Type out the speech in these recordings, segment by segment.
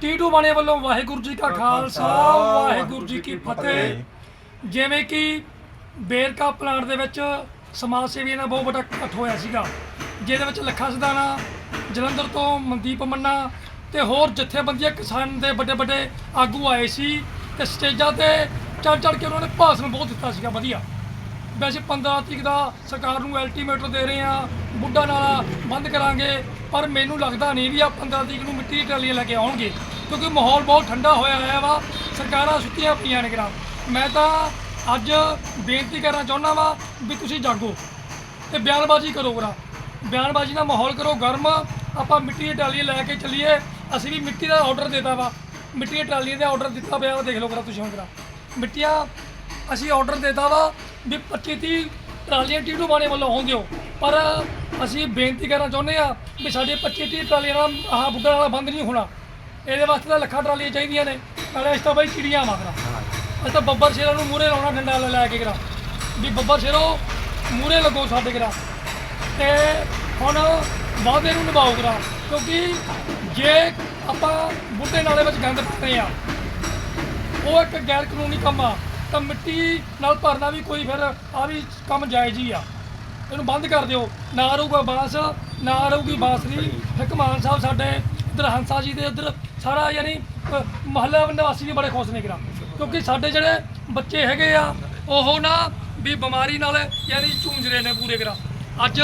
ਟੀਟੂ ਬਾਣੇ ਵੱਲੋਂ ਵਾਹਿਗੁਰੂ ਜੀ ਕਾ ਖਾਲਸਾ, ਵਾਹਿਗੁਰੂ ਜੀ ਕੀ ਫਤਿਹ। ਜਿਵੇਂ ਕਿ ਬੇਰਕਾ ਪਲਾਂਟ ਦੇ ਵਿੱਚ ਸਮਾਜ ਸੇਵੀਆਂ ਦਾ ਬਹੁਤ ਵੱਡਾ ਇਕੱਠ ਹੋਇਆ ਸੀਗਾ। ਜਿਹਦੇ ਵਿੱਚ ਲੱਖਾ ਸਦਾਨਾ ਜਲੰਧਰ ਤੋਂ ਮਨਦੀਪ ਮੰਨਾ ਤੇ ਹੋਰ ਜਥੇਬੰਦੀਆਂ ਕਿਸਾਨ ਦੇ ਵੱਡੇ ਵੱਡੇ ਆਗੂ ਆਏ ਸੀ ਤੇ ਸਟੇਜਾਂ ਤੇ ਚੜ ਚੜ ਕੇ ਉਹਨਾਂ ਨੇ ਭਾਸ਼ਣ ਬਹੁਤ ਦਿੱਤਾ ਸੀਗਾ, ਵਧੀਆ। ਵੈਸੇ 15 ਤਰੀਕ ਦਾ ਸਰਕਾਰ ਨੂੰ ਅਲਟੀਮੇਟਰ ਦੇ ਰਹੇ ਆ ਬੁੱਢਾ ਨਾਲਾ ਬੰਦ ਕਰਾਂਗੇ, ਪਰ ਮੈਨੂੰ ਲੱਗਦਾ ਨਹੀਂ ਵੀ ਆ 15 ਤਰੀਕ ਨੂੰ ਮਿੱਟੀ ਦੀ ਟਰਾਲੀਆਂ ਲੈ ਕੇ ਆਉਣਗੇ, ਕਿਉਂਕਿ ਮਾਹੌਲ ਬਹੁਤ ਠੰਡਾ ਹੋਇਆ ਹੋਇਆ ਵਾ, ਸਰਕਾਰਾਂ ਸੁੱਤੀਆਂ ਪਈਆਂ ਨੇ ਗਰਾਂ ਮੈਂ ਤਾਂ ਅੱਜ ਬੇਨਤੀ ਕਰਨਾ ਚਾਹੁੰਦਾ ਵਾ ਵੀ ਤੁਸੀਂ ਜਾਗੋ ਤੇ ਬਿਆਨਬਾਜ਼ੀ ਕਰੋ ਗਰਾਂ ਬਿਆਨਬਾਜ਼ੀ ਦਾ ਮਾਹੌਲ ਕਰੋ, ਗਰਮ, ਆਪਾਂ ਮਿੱਟੀ ਦੀ ਟਰਾਲੀਆਂ ਲੈ ਕੇ ਚੱਲੀਏ, ਅਸੀਂ ਵੀ ਮਿੱਟੀ ਦਾ ਆਰਡਰ ਦਿੱਤਾ ਵਾ। ਮਿੱਟੀ ਦੀ ਟਰਾਲੀਆਂ ਦਾ ਆਰਡਰ ਦਿੱਤਾ ਪਿਆ ਵਾ ਦੇਖ ਲਓ ਗਰਾਂ ਤੁਸੀਂ ਹੁਣ ਗਰਾਂ ਮਿੱਟੀਆਂ ਅਸੀਂ ਆਰਡਰ ਦਿੱਤਾ ਵਾ ਵੀ 25 30 ਟਰਾਲੀਆਂ ਟੀਟੂ ਬਾਣੇ ਵੱਲੋਂ ਆਉਂਦਿਓ ਪਰ ਅਸੀਂ ਬੇਨਤੀ ਕਰਨਾ ਚਾਹੁੰਦੇ ਆ ਵੀ ਸਾਡੇ 25 30 ਟਰਾਲੀਆਂ ਨਾਲ ਆਹ ਬੁੱਢਾ ਵਾਲਾ ਬੰਦ ਨਹੀਂ ਹੋਣਾ। ਇਹਦੇ ਵਾਸਤੇ ਤਾਂ ਲੱਖਾਂ ਟਰਾਲੀਆਂ ਚਾਹੀਦੀਆਂ ਨੇ। ਨਾਲੇ ਇਸ ਤਾਂ ਬਈ ਚਿੜੀਆਂ ਮਾਗਰਾ ਅਸੀਂ ਤਾਂ ਬੱਬਰ ਸ਼ੇਰਾਂ ਨੂੰ ਮੂਰੇ ਲਾਉਣਾ, ਡੰਡਾ ਲੈ ਲੈ ਕੇ ਕਰਾ। ਵੀ ਬੱਬਰ ਸ਼ੇਰੋ ਮੂਰੇ ਲੱਗੋ ਸਾਡੇ ਕਰਾ। ਤੇ ਹੁਣ ਵਾਅਦੇ ਨੂੰ ਨਿਭਾਓ ਕਰਾ। ਕਿਉਂਕਿ ਜੇ ਆਪਾਂ ਬੁੱਢੇ ਨਾਲੇ ਵਿੱਚ ਗੰਦ ਪਾਉਂਦੇ ਆ ਉਹ ਇੱਕ ਗੈਰ ਕਾਨੂੰਨੀ ਕੰਮ ਆ। ਤਾਂ ਮਿੱਟੀ ਨਾਲ ਭਰਨਾ ਵੀ ਕੋਈ ਫਿਰ ਆ ਵੀ ਕੰਮ ਜਾਇਜ਼ ਹੀ ਆ। ਇਹਨੂੰ ਬੰਦ ਕਰ ਦਿਓ। ਨਾ ਰਹੂਗਾ ਬਾਂਸ, ਨਾ ਰਹੂਗੀ ਬਾਂਸਰੀ ਹਕਮਾਨ ਸਾਹਿਬ ਸਾਡੇ ਇਧਰ ਹੰਸਾ ਜੀ ਦੇ ਇਧਰ ਸਾਰਾ ਯਾਨੀ ਮਹੱਲਾ ਨਿਵਾਸੀ ਵੀ ਬੜੇ ਖੁਸ਼ ਨੇ ਕਿਰਾ। ਕਿਉਂਕਿ ਸਾਡੇ ਜਿਹੜੇ ਬੱਚੇ ਹੈਗੇ ਆ, ਉਹ ਨਾ ਵੀ ਬਿਮਾਰੀ ਨਾਲ ਯਾਨੀ ਝੂੰਝ ਰਹੇ ਨੇ ਪੂਰੇ ਕਿਰਾ। ਅੱਜ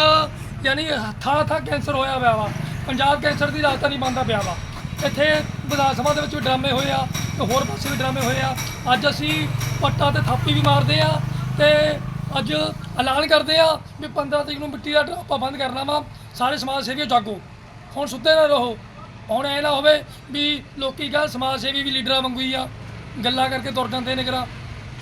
ਯਾਨੀ ਥਾਂ ਥਾਂ ਕੈਂਸਰ ਹੋਇਆ ਹੋਇਆ ਵਾ। ਪੰਜਾਬ ਕੈਂਸਰ ਦੀ ਰਾਜਧਾਨੀ ਬਣਦਾ ਪਿਆ ਵਾ। ਇੱਥੇ ਵਿਧਾਨ ਸਭਾ ਦੇ ਵਿੱਚ ਵੀ ਡਰਾਮੇ ਹੋਏ ਆ ਤੇ ਹੋਰ ਪਾਸੇ ਵੀ ਡਰਾਮੇ ਹੋਏ ਆ। ਅੱਜ ਅਸੀਂ ਪੱਟਾ ਤੇ ਥਾਪੀ ਵੀ ਮਾਰਦੇ ਆ ਤੇ ਅੱਜ ਐਲਾਨ ਕਰਦੇ ਆ ਵੀ 15 ਤਰੀਕ ਨੂੰ ਮਿੱਟੀ ਦਾ ਡਰਾਪਾ ਬੰਦ ਕਰਨਾ ਵਾ। ਸਾਰੇ ਸਮਾਜ ਸੇਵੀਓ ਜਾਗੋ। ਹੁਣ ਸੁੱਤੇ ਨਾ ਰਹੋ। ਹੁਣ ਇਹ ਨਾ ਹੋਵੇ ਵੀ ਲੋਕੀ ਕਹਣ ਸਮਾਜ ਸੇਵੀ ਵੀ ਲੀਡਰਾਂ ਵਾਂਗੂ ਹੀ ਆ। ਗੱਲਾਂ ਕਰਕੇ ਤੁਰ ਜਾਂਦੇ ਨੇ ਕਰਾ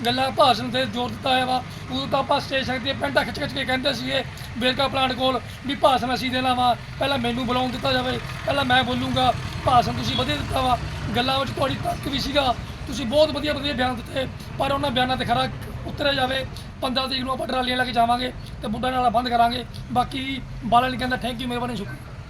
ਗੱਲਾਂ ਭਾਸ਼ਣ ਤੇ ਜ਼ੋਰ ਦਿੱਤਾ ਹੈ ਵਾ। ਉਦੋਂ ਤਾਂ ਆਪਾਂ ਸਟੇਜ ਸਕਦੀ ਪੈਂਟਾ ਖਿੱਚ ਖਿੱਚ ਕੇ ਕਹਿੰਦੇ ਸੀਗੇ, ਵੇਰਕਾ ਪਲਾਂਟ ਕੋਲ ਵੀ ਭਾਸ਼ਣ ਅਸੀਂ ਦੇਣਾ ਵਾ। ਪਹਿਲਾਂ ਮੈਨੂੰ ਬੁਲਾਉਣ ਦਿੱਤਾ ਜਾਵੇ, ਪਹਿਲਾਂ ਮੈਂ ਬੋਲੂੰਗਾ। ਭਾਸ਼ਣ ਤੁਸੀਂ ਵਧੀਆ ਦਿੱਤਾ ਵਾ। ਗੱਲਾਂ ਵਿੱਚ ਤੁਹਾਡੀ ਤਰਕ ਵੀ ਸੀਗਾ। ਤੁਸੀਂ ਬਹੁਤ ਵਧੀਆ ਵਧੀਆ ਬਿਆਨ ਦਿੱਤੇ, ਪਰ ਉਹਨਾਂ ਬਿਆਨਾਂ ਤੇ ਖਰਾ ਉਤਰਿਆ ਜਾਵੇ 15 ਤਰੀਕ ਨੂੰ ਆਪਾਂ ਟਰਾਲੀਆਂ ਲੈ ਕੇ ਜਾਵਾਂਗੇ ਤੇ ਬੁੱਢਾ ਨਾਲਾ ਬੰਦ ਕਰਾਂਗੇ, ਬਾਕੀ ਬਾਲਾ ਨਹੀਂ ਕਹਿੰਦਾ ਥੈਂਕ ਯੂ ਮਿਹਰਬਾਨੀ, ਸ਼ੁਕਰੀਆ।